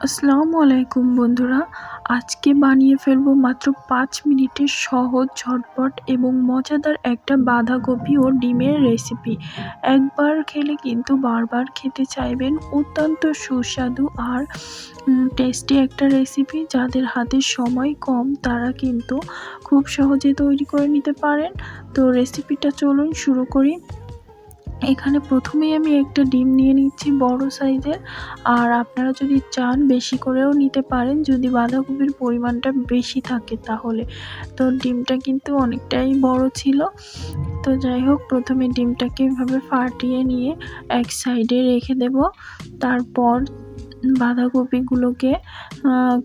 আসসালামু আলাইকুম বন্ধুরা। আজকে বানিয়ে ফেলব মাত্র পাঁচ মিনিটের সহজ, ঝটপট এবং মজাদার একটা বাঁধাকপি ও ডিমের রেসিপি একবার খেলে কিন্তু বারবার খেতে চাইবেন। অত্যন্ত সুস্বাদু আর টেস্টি একটা রেসিপি যাদের হাতে সময় কম, তারা কিন্তু খুব সহজে তৈরি করে নিতে পারেন। তো রেসিপিটা চলুন শুরু করি। এখানে প্রথমেই আমি একটা ডিম নিয়ে নিচ্ছি বড় সাইজের। আর আপনারা যদি চান বেশি করেও নিতে পারেন, যদি বাঁধাকপির পরিমাণটা বেশি থাকে তাহলে। তো ডিমটা কিন্তু অনেকটাই বড় ছিল। তো যাই হোক, প্রথমে ডিমটাকে এভাবে ফাটিয়ে নিয়ে এক সাইডে রেখে দেব। তারপর বাঁধাকপিগুলোকে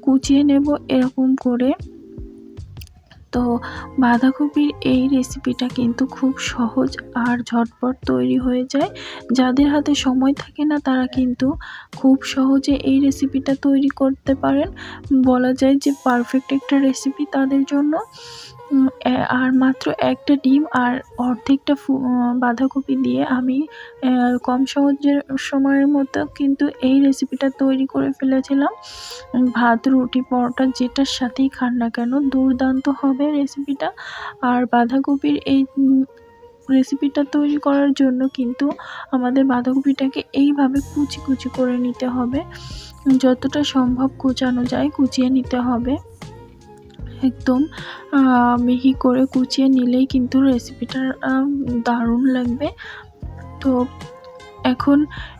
কুচিয়ে নেব এরকম করে। তো বাঁধাকপির এই রেসিপিটা কিন্তু খুব সহজ আর ঝটপট তৈরি হয়ে যায়। যাদের হাতে সময় থাকে না, তারা কিন্তু খুব সহজে এই রেসিপিটা তৈরি করতে পারেন। বলা যায় যে পারফেক্ট একটা রেসিপি তাদের জন্য। আর মাত্র একটা ডিম আর অর্ধেকটা ফু বাঁধাকপি দিয়ে আমি কম সহজের সময়ের মতো কিন্তু এই রেসিপিটা তৈরি করে ফেলেছিলাম। ভাত, রুটি, পরোটা যেটার সাথেই খান না কেন দুর্দান্ত হবে রেসিপিটা আর বাঁধাকপির এই রেসিপিটা তৈরি করার জন্য কিন্তু আমাদের বাঁধাকপিটাকে এইভাবে কুচি কুচি করে নিতে হবে। যতটা সম্ভব কুচানো যায়, কুচিয়ে নিতে হবে। একদম মিহি করে কুচিয়ে নিলেই কিন্তু রেসিপিটা দারুণ লাগবে। তো এখন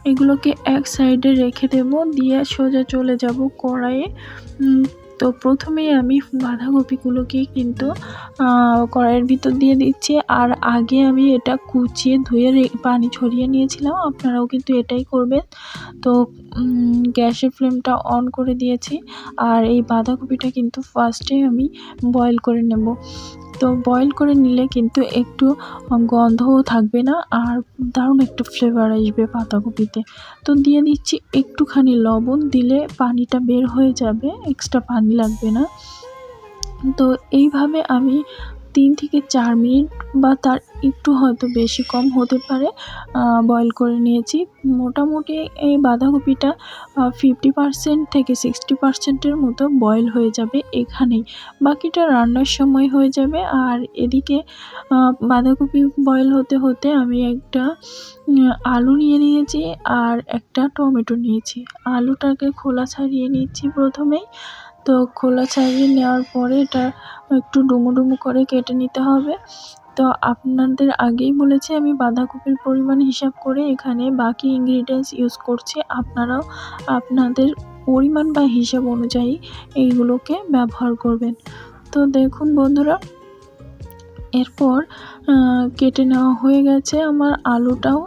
এগুলোকে এক সাইডে রেখে দেব, দিয়ে সোজা চলে যাব কড়াইয়ে। তো প্রথমেই আমি বাঁধাকপিগুলোকে কিন্তু কড়াইয়ের ভিতর দিয়ে দিচ্ছি। আর আগে আমি এটা কুচিয়ে ধুয়ে পানি ছড়িয়ে নিয়েছিলাম। আপনারাও কিন্তু এটাই করবেন। তো গ্যাসের ফ্লেমটা অন করে দিয়েছি। আর এই বাঁধাকপিটা কিন্তু ফার্স্টে আমি বয়েল করে নেব। তো বয়েল করে নিলে কিন্তু একটু গন্ধও থাকবে না আর দারুণ একটু ফ্লেভার আসবে পাতাকপিতে। তো দিয়ে দিচ্ছি একটুখানি লবণ, দিলে পানিটা বের হয়ে যাবে এক্সট্রা পানি লাগবে না। তো এইভাবে আমি তিন থেকে চার মিনিট বা তার একটু হয়তো বেশি কম হতে পারে বয়েল করে নিয়েছি। মোটামুটি এই বাঁধাকপিটা ফিফটি পারসেন্ট থেকে সিক্সটি পারসেন্টের মতো বয়েল হয়ে যাবে এখানেই। বাকিটা রান্নার সময় হয়ে যাবে। আর এদিকে বাঁধাকপি বয়েল হতে হতে আমি একটা আলু নিয়ে নিয়েছি আর একটা টমেটো নিয়েছি। আলুটাকে খোলা ছাড়িয়ে নিচ্ছি প্রথমেই। তো খোলা ছাড়িয়ে নেওয়ার পরে এটা একটু ডুমো ডুমো করে কেটে নিতে হবে। তো আপনাদের আগেই বলেছি, আমি বাঁধাকপির পরিমাণ হিসাব করে এখানে বাকি ইনগ্রিডিয়েন্টস ইউজ করছি। আপনারাও আপনাদের পরিমাণ বা হিসাব অনুযায়ী এইগুলোকে ব্যবহার করবেন। তো দেখুন বন্ধুরা, এরপর কেটে নেওয়া হয়ে গেছে আমার আলুটাও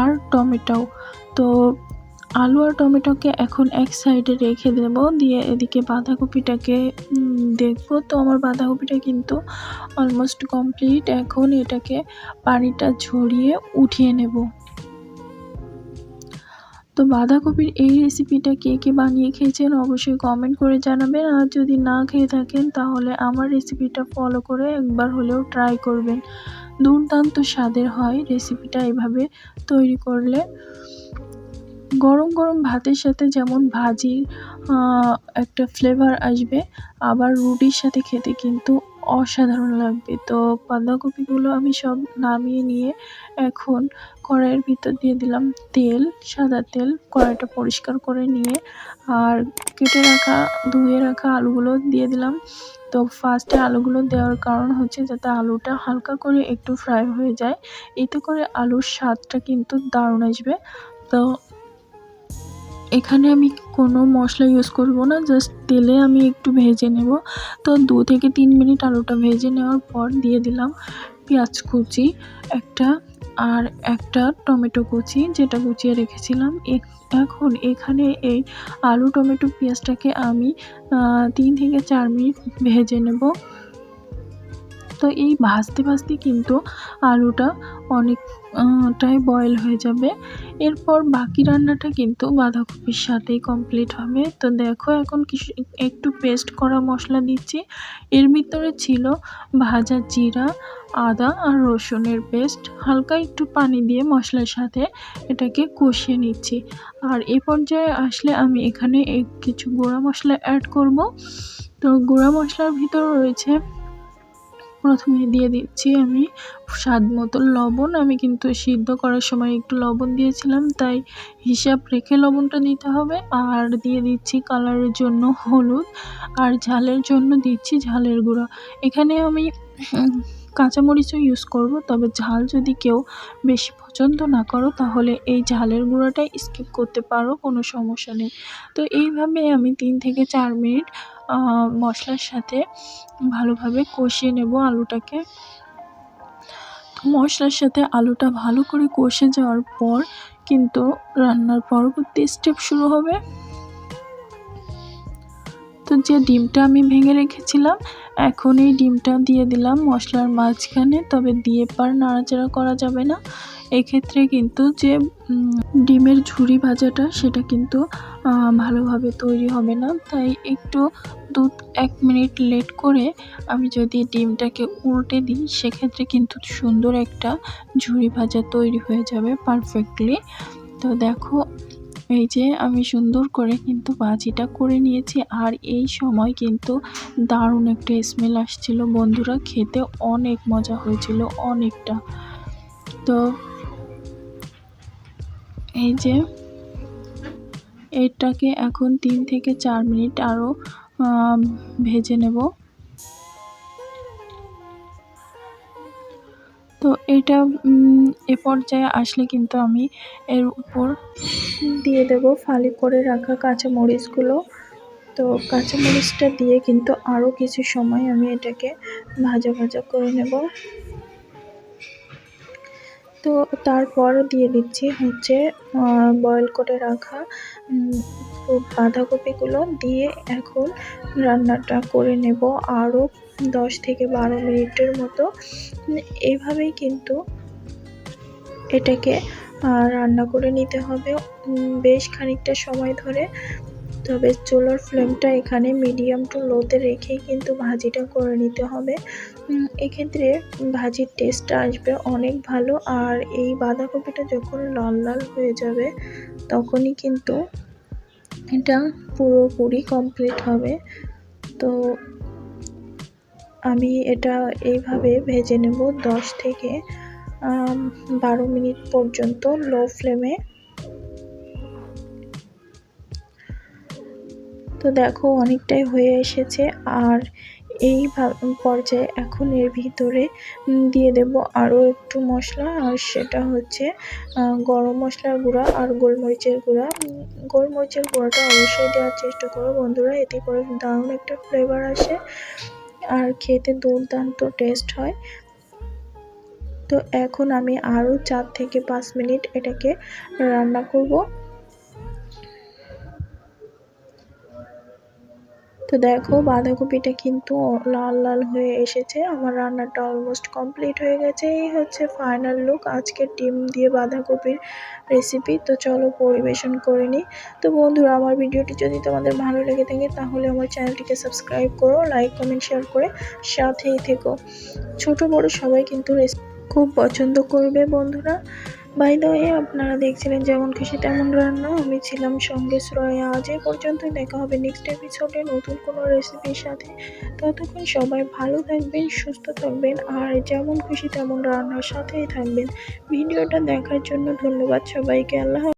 আর টমেটোও। তো আলু আর টমেটোকে এখন এক সাইডে রেখে দেব, দিয়ে এদিকে বাঁধাকপিটাকে দেখব। তো আমার বাঁধাকপিটা কিন্তু অলমোস্ট কমপ্লিট এখন এটাকে পানিটা ঝরিয়ে উঠিয়ে নেব। তো বাঁধাকপির এই রেসিপিটা কে কে বানিয়ে খেয়েছেন অবশ্যই কমেন্ট করে জানাবেন। আর যদি না খেয়ে থাকেন, তাহলে আমার রেসিপিটা ফলো করে একবার হলেও ট্রাই করবেন। দুর্দান্ত স্বাদের হয় রেসিপিটা এভাবে তৈরি করলে। গরম গরম ভাতের সাথে যেমন ভাজির একটা ফ্লেভার আসবে, আবার রুটির সাথে খেতে কিন্তু অসাধারণ লাগবে। তো বাঁধাকপিগুলো আমি সব নামিয়ে নিয়ে এখন কড়াইয়ের ভিতর দিয়ে দিলাম তেল, সাদা তেল, কড়াইটা পরিষ্কার করে নিয়ে, আর কেটে রাখা, ধুয়ে রাখা আলুগুলো দিয়ে দিলাম। তো ফার্স্টে আলুগুলো দেওয়ার কারণ হচ্ছে যাতে আলুটা হালকা করে একটু ফ্রাই হয়ে যায়। এতে করে আলুর স্বাদটা কিন্তু দারুণ আসবে। তো এখানে আমি কোনো মশলা ইউজ করব না জাস্ট তেলে আমি একটু ভেজে নেব। তো দু থেকে তিন মিনিট আলুটা ভেজে নেওয়ার পর দিয়ে দিলাম পেঁয়াজ কুচি, একটা আর একটা টমেটো কুচি, যেটা কুচিয়ে রেখেছিলাম। এখন এখানে এই আলু, টমেটো, পেঁয়াজটাকে আমি তিন থেকে চার মিনিট ভেজে নেব। তো এই ভাজতে ভাজতে কিন্তু আলুটা অনেকটাই বয়েল হয়ে যাবে। এরপর বাকি রান্নাটা কিন্তু বাঁধাকপির সাথেই কমপ্লিট হবে। তো দেখো এখন কিছু, একটু পেস্ট করা মশলা দিচ্ছি। এর ভিতরে ছিল ভাজা জিরা, আদা আর রসুনের পেস্ট হালকা একটু পানি দিয়ে মশলার সাথে এটাকে কষিয়ে নিচ্ছি। আর এ পর্যায়ে আসলে আমি এখানে কিছু গুঁড়া মশলা অ্যাড করব। তো গুঁড়া মশলার ভিতর রয়েছে প্রথমে দিয়ে দিচ্ছি আমি স্বাদ মতো লবণ। আমি কিন্তু সিদ্ধ করার সময় একটু লবণ দিয়েছিলাম, তাই হিসাব রেখে লবণটা দিতে হবে। আর দিয়ে দিচ্ছি কালারের জন্য হলুদ আর ঝালের জন্য দিচ্ছি ঝালের গুঁড়া। এখানে আমি কাঁচামরিচও ইউজ করব, তবে ঝাল যদি কেউ বেশি পছন্দ না করো, তাহলে এই ঝালের গুঁড়োটাই স্কিপ করতে পারো, কোনো সমস্যা নেই। তো এইভাবে আমি তিন থেকে চার মিনিট মশলার সাথে ভালোভাবে কষিয়ে নেব আলুটাকে। মশলার সাথে আলুটা ভালো করে কষে যাওয়ার পর কিন্তু রান্নার পরবর্তী স্টেপ শুরু হবে। তো যে ডিমটা আমি ভেঙে রেখেছিলাম, এখন এই ডিমটা দিয়ে দিলাম মশলার মাঝখানে, তবে দিয়ে পার নাড়াচাড়া করা যাবে না। এক্ষেত্রে কিন্তু যে ডিমের ঝুরি ভাজাটা, সেটা কিন্তু ভালোভাবে তৈরি হবে না। তাই একটু দু এক মিনিট লেট করে আমি যদি ডিমটাকে উল্টে দিই, সেক্ষেত্রে কিন্তু সুন্দর একটা ঝুড়ি ভাজা তৈরি হয়ে যাবে পারফেক্টলি তো দেখো, এই যে আমি সুন্দর করে কিন্তু ভাজিটা করে নিয়েছি, আর এই সময় কিন্তু দারুণ একটা স্মেল আসছিল। বন্ধুরা, খেতে অনেক মজা হয়েছিল, অনেকটা। তো এই যে এটাকে এখন তিন থেকে চার মিনিট আরও ভেজে নেব। তো এটা এ পর্যায়ে আসলে কিন্তু আমি এর উপর দিয়ে দেব ফালি করে রাখা কাঁচামরিচগুলো। তো কাঁচামরিচটা দিয়ে কিন্তু আরও কিছু সময় আমি এটাকে ভাজা ভাজা করে নেব। তো তারপর দিয়ে দিচ্ছি হচ্ছে বয়েল করে রাখা বাঁধাকপিগুলো দিয়ে এখন রান্নাটা করে নেব আরও দশ থেকে বারো মিনিটের মতো। এইভাবেই কিন্তু এটাকে রান্না করে নিতে হবে। বেশ খানিকটা সময় ধরে তবে চুলোর ফ্লেমটা এখানে মিডিয়াম টু লোতে রেখেই কিন্তু ভাজিটা করে নিতে হবে। এক্ষেত্রে ভাজির টেস্টটা আসবে অনেক ভালো আর এই বাঁধাকপিটা যখন লাল লাল হয়ে যাবে তখনই কিন্তু এটা পুরোপুরি কমপ্লিট হবে। তো আমি এটা এইভাবে ভেজে নেব দশ থেকে বারো মিনিট পর্যন্ত লো ফ্লেমে। তো দেখো অনেকটাই হয়ে এসেছে আর এই পর্যায়ে এখন এর ভিতরে দিয়ে দেব আরও একটু মশলা আর সেটা হচ্ছে গরম মশলার গুঁড়া আর গোলমরিচের গুঁড়া। গোলমরিচের গুঁড়াটা অবশ্যই দেওয়ার চেষ্টা করো বন্ধুরা, এতে করে দারুণ একটা ফ্লেভার আসে আর খেতে দুর্দান্ত টেস্ট হয়। তো এখন আমি আরও চার থেকে পাঁচ মিনিট এটাকে রান্না করব। তো দেখো, বাঁধাকপিটা কিন্তু লাল লাল হয়ে এসেছে। আমার রান্নাটা অলমোস্ট কমপ্লিট হয়ে গেছে। এই হচ্ছে ফাইনাল লুক আজকের ডিম দিয়ে বাঁধাকপির রেসিপি তো চলো পরিবেশন করে নিই। তো বন্ধুরা, আমার ভিডিওটি যদি তোমাদের ভালো লেগে থাকে, তাহলে আমার চ্যানেলটিকে সাবস্ক্রাইব করো লাইক কমেন্ট শেয়ার করে সাথেই থেকো। ছোট বড় সবাই কিন্তু খুব পছন্দ করবে, বন্ধুরা। বাই দ্য ওয়ে আপনারা দেখছিলেন যেমন খুশি তেমন রান্না। আমি ছিলাম সঙ্গে শ্রয়া। আজ এই পর্যন্তই দেখা হবে নেক্সট এপিসোডে নতুন কোনো রেসিপির সাথে। ততক্ষণ সবাই ভালো থাকবেন, সুস্থ থাকবেন, আর যেমন খুশি তেমন রান্নার সাথেই থাকবেন। ভিডিওটা দেখার জন্য ধন্যবাদ সবাইকে। আল্লাহ